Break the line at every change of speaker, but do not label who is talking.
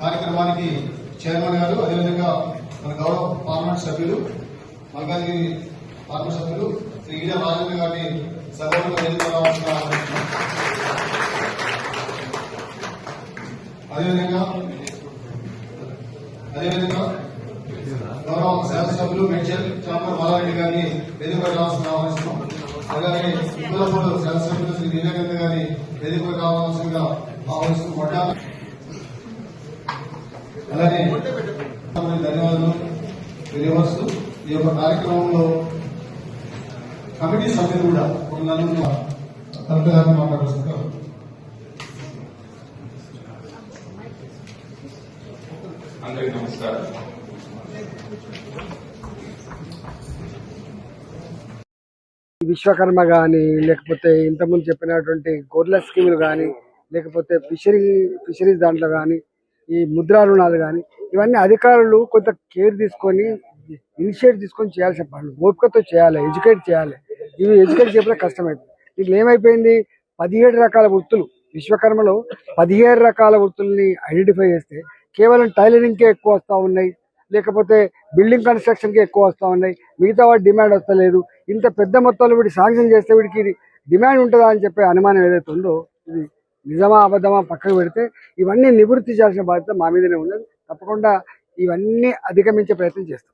కార్యక్రమానికి చైర్మన్ గారు అదేవిధంగా మన గౌరవ పార్లమెంట్ సభ్యులు మల్కాజ్గిరి పార్లమెంట్ సభ్యులు శ్రీ ఈడ రాజేంద్ర గారిని సగౌరవంగా వేదిక అదేవిధంగా అదేవిధంగా గౌరవ శాసనసభ్యులు మెడ్చల్ చాంబర్ మాలారెడ్డి గారిని వేదికపై రావాల్సిన ఆహ్వానిస్తున్నాం అలాగే ఉత్తరపూడి శాసనసభ్యులు శ్రీ నీలకంఠ గారిని వేదికపై రావాల్సిందిగా ఆహ్వానిస్తున్నాం అలాగే ధన్యవాదాలు తెలియవస్తూ ఈ యొక్క కార్యక్రమంలో కమిటీ సభ్యులు కూడా ఒక నలుగురు గారిని మాట్లాడుతున్నారు
అందరికీ నమస్కారం.
విశ్వకర్మ కానీ లేకపోతే ఇంతకుముందు చెప్పినటువంటి గొర్రెల స్కీములు కానీ లేకపోతే ఫిషరీ ఫిషరీస్ దాంట్లో కానీ ఈ ముద్రా రుణాలు కానీ ఇవన్నీ అధికారులు కొంత కేర్ తీసుకొని ఇనిషియేట్ తీసుకొని చేయాల్సిన పనులు ఓపికతో చేయాలి ఎడ్యుకేట్ చేయాలి. ఇవి ఎడ్యుకేట్ చేయడం కష్టమైంది ఇట్లా ఏమైపోయింది? పదిహేడు రకాల వృత్తులు విశ్వకర్మలో పదిహేడు రకాల వృత్తుల్ని ఐడెంటిఫై చేస్తే కేవలం టైలరింగ్కే ఎక్కువ వస్తూ ఉన్నాయి. లేకపోతే బిల్డింగ్ కన్స్ట్రక్షన్కి ఎక్కువ వస్తూ ఉన్నాయి. మిగతా వాటి డిమాండ్ వస్తలేదు. ఇంత పెద్ద మొత్తంలో వీటి శాంక్షన్ చేస్తే వీడికి ఇది డిమాండ్ ఉంటుందా అని చెప్పే అనుమానం ఏదైతే ఉందో ఇది నిజమా అబద్ధమా పక్కకు పెడితే ఇవన్నీ నివృత్తి చేయాల్సిన బాధ్యత మా మీదనే ఉన్నది. తప్పకుండా ఇవన్నీ అధిగమించే ప్రయత్నం చేస్తాం.